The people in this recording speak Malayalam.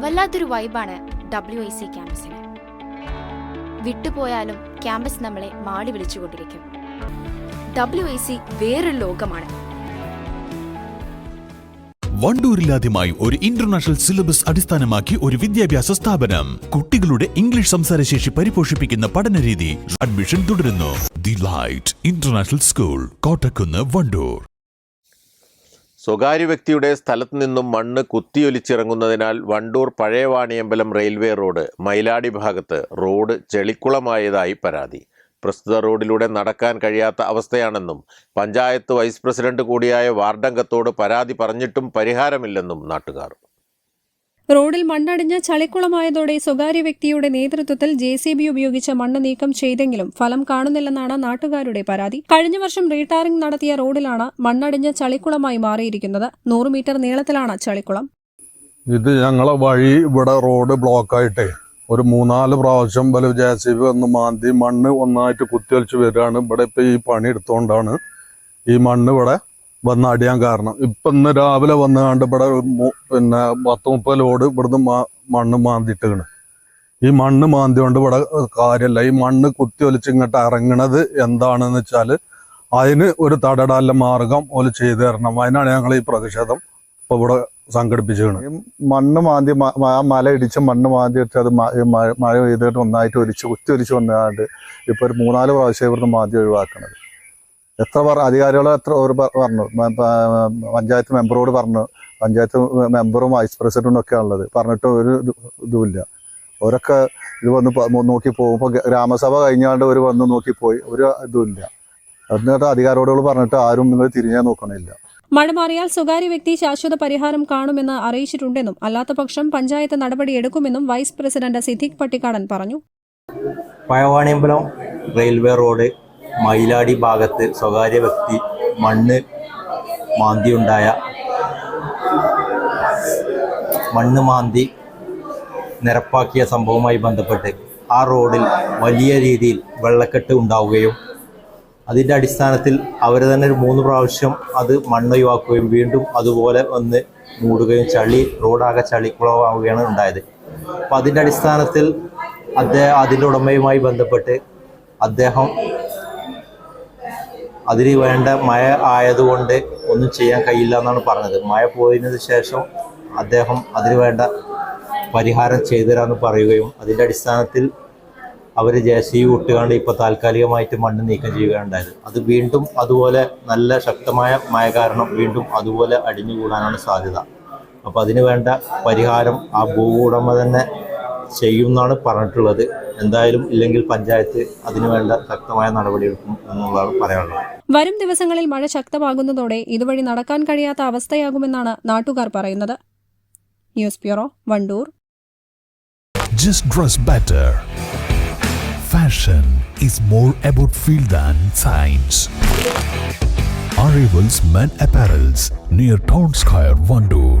വല്ലാത്തൊരു വൈബാണ് ഡബ്ല്യു ഐ സി ക്യാമ്പസിന്. വിട്ടുപോയാലും ക്യാമ്പസ് നമ്മളെ മാടി വിളിച്ചുകൊണ്ടിരിക്കും. ഡബ്ല്യു ഐ സി വേറൊരു ലോകമാണ്. വണ്ടൂരിലാദ്യമായി ഒരു ഇന്റർനാഷണൽ സിലബസ് അടിസ്ഥാനമാക്കി ഒരു വിദ്യാഭ്യാസ സ്ഥാപനം. കുട്ടികളുടെ ഇംഗ്ലീഷ് സംസാരശേഷി പരിപോഷിപ്പിക്കുന്ന പഠനരീതി അഡ്മിഷൻ തുടരുന്നു. The light international school Kottakkunnu Wandoor. സ്വകാര്യ വ്യക്തിയുടെ സ്ഥലത്തു നിന്നും മണ്ണ് കുത്തിയൊലിച്ചിറങ്ങുന്നതിനാൽ വണ്ടൂർ പഴയവാണിയമ്പലം റെയിൽവേ റോഡ് മൈലാടി ഭാഗത്ത് റോഡ് ചെളിക്കുളമായതായി പരാതി. പ്രസ്തുത റോഡിലൂടെ നടക്കാൻ കഴിയാത്ത അവസ്ഥയാണെന്നും പഞ്ചായത്ത് വൈസ് പ്രസിഡന്റ് കൂടിയായ വാർഡംഗത്തോട് പരാതി പറഞ്ഞിട്ടും പരിഹാരമില്ലെന്നും നാട്ടുകാർ. റോഡിൽ മണ്ണടിഞ്ഞ് ചളിക്കുളമായതോടെ സ്വകാര്യ വ്യക്തിയുടെ നേതൃത്വത്തിൽ ജെ സി ബി ഉപയോഗിച്ച് മണ്ണ് നീക്കം ചെയ്തെങ്കിലും ഫലം കാണുന്നില്ലെന്നാണ് നാട്ടുകാരുടെ പരാതി. കഴിഞ്ഞ വർഷം റീടാറിംഗ് നടത്തിയ റോഡിലാണ് മണ്ണടിഞ്ഞ് ചളിക്കുളമായി മാറിയിരിക്കുന്നത്. നൂറ് മീറ്റർ നീളത്തിലാണ് ചളിക്കുളം. ഇത് ഞങ്ങളെ വഴി ഇവിടെ റോഡ് ബ്ലോക്ക് ബ്ലോക്കായിട്ടേ ഒരു മൂന്നാൽ പ്രാവശ്യം വല്ല ജെ സി ബി വന്ന് മാന്തി മണ്ണ് ഒന്നായിട്ട് കുത്തിവലിച്ച് വരികയാണ്. ഇവിടെ ഇപ്പൊ ഈ പണി എടുത്തോണ്ടാണ് ഈ മണ്ണ് ഇവിടെ വന്ന് അടിയാൻ കാരണം. ഇപ്പൊ ഇന്ന് രാവിലെ വന്ന് കണ്ട് ഇവിടെ പിന്നെ പത്ത് മുപ്പത് ലോഡ് ഇവിടുന്ന് മണ്ണ് മാന്തിട്ടാണ് ഈ മണ്ണ് മാന്തിയോണ്ട് ഇവിടെ കാര്യമല്ല ഈ മണ്ണ് കുത്തി ഒലിച്ച് ഇങ്ങോട്ട് ഇറങ്ങണത് എന്താണെന്ന് വെച്ചാൽ അതിന് ഒരു തടടാല മാർഗം ഓൽ ചെയ്തു തരണം. അതിനാണ് ഞങ്ങൾ ഈ പ്രതിഷേധം ഇപ്പൊ ഇവിടെ സംഘടിപ്പിച്ചത് മണ്ണ് മാന്തി ആ മല ഇടിച്ച് മണ്ണ് മാന്തിയിട്ട് അത് മഴ പെയ്തിട്ട് ഒന്നായിട്ട് ഒലിച്ച് കുത്തി ഒലിച്ച് വന്നതാണ്ട് ഇപ്പൊ ഒരു മൂന്നാൽ പ്രാവശ്യം ഇവിടുന്ന് മാന്തി ഒഴിവാക്കണത്. എത്ര പറ അധികാരികൾ എത്ര ഒരു പറഞ്ഞു. പഞ്ചായത്ത് മെമ്പറോട് പറഞ്ഞു. പഞ്ചായത്ത് മെമ്പറും വൈസ് പ്രസിഡന്റും ഒക്കെ ഉള്ളത് പറഞ്ഞിട്ട് ഒരു ഇത് ഇതുമില്ല. അവരൊക്കെ ഇത് വന്ന് നോക്കി പോകും. ഇപ്പൊ ഗ്രാമസഭ കഴിഞ്ഞാണ്ട് ഒരു വന്ന് നോക്കി പോയി. ഒരു ഇതുമില്ല. എന്നിട്ട് അധികാരോടുകൾ പറഞ്ഞിട്ട് ആരും നിങ്ങൾ തിരിഞ്ഞാൽ നോക്കണില്ല. മഴ മാറിയാൽ സ്വകാര്യ വ്യക്തി ശാശ്വത പരിഹാരം കാണുമെന്ന് അറിയിച്ചിട്ടുണ്ടെന്നും അല്ലാത്തപക്ഷം പഞ്ചായത്ത് നടപടിയെടുക്കുമെന്നും വൈസ് പ്രസിഡന്റ് സിദ്ദിഖ് പട്ടിക്കാടൻ പറഞ്ഞു. പഴവാണിയമ്പലം റെയിൽവേ റോഡ് മയിലാടി ഭാഗത്ത് സ്വകാര്യ വ്യക്തി മണ്ണ് മാന്തിയുണ്ടായ മണ്ണ് മാന്തി നിരപ്പാക്കിയ സംഭവവുമായി ബന്ധപ്പെട്ട് ആ റോഡിൽ വലിയ രീതിയിൽ വെള്ളക്കെട്ട് ഉണ്ടാവുകയും അതിന്റെ അടിസ്ഥാനത്തിൽ അവർ തന്നെ ഒരു മൂന്ന് പ്രാവശ്യം അത് മണ്ണൊഴിവാക്കുകയും വീണ്ടും അതുപോലെ വന്ന് മൂടുകയും ചളി റോഡാകെ ചളിക്കുളമാവുകയാണ് ഉണ്ടായത്. അപ്പോൾ അതിന്റെ അടിസ്ഥാനത്തിൽ അദ്ദേഹം അതിന്റെ ഉടമയുമായി ബന്ധപ്പെട്ട് അദ്ദേഹം അതിന് വേണ്ട മഴ ആയതുകൊണ്ട് ഒന്നും ചെയ്യാൻ കഴിയില്ല എന്നാണ് പറഞ്ഞത്. മഴ പോയതിനു ശേഷം അദ്ദേഹം അതിന് വേണ്ട പരിഹാരം ചെയ്തു തരാമെന്ന് പറയുകയും അതിന്റെ അടിസ്ഥാനത്തിൽ അവർ ജെ സി വിട്ടുകൊണ്ട് ഇപ്പോൾ താൽക്കാലികമായിട്ട് മണ്ണ് നീക്കം ചെയ്യുകയുണ്ടായത്. അത് വീണ്ടും അതുപോലെ നല്ല ശക്തമായ മഴ കാരണം വീണ്ടും അതുപോലെ അടിഞ്ഞു കൂടാനാണ് സാധ്യത. അപ്പോൾ അതിന് വേണ്ട പരിഹാരം ആ ഭൂ ഉടമ തന്നെ ചെയ്യും എന്നാണ് പറഞ്ഞിട്ടുള്ളത്. എന്തായാലും ഇല്ലെങ്കിൽ പഞ്ചായത്ത് അതിനുവേണ്ട ശക്തമായ നടപടിയെടുക്കും എന്നുള്ളതാണ് പറയാനുള്ളത് വരും ദിവസങ്ങളിൽ മഴ ശക്തമാകുന്നതോടെ ഇതുവഴി നടക്കാൻ കഴിയാത്ത അവസ്ഥയാകുമെന്നാണ് നാട്ടുകാർ പറയുന്നത് news bureau Wandoor Just dress better. Fashion is more about feel than science. Arrivals Men Apparels near Town Square, Vandoor.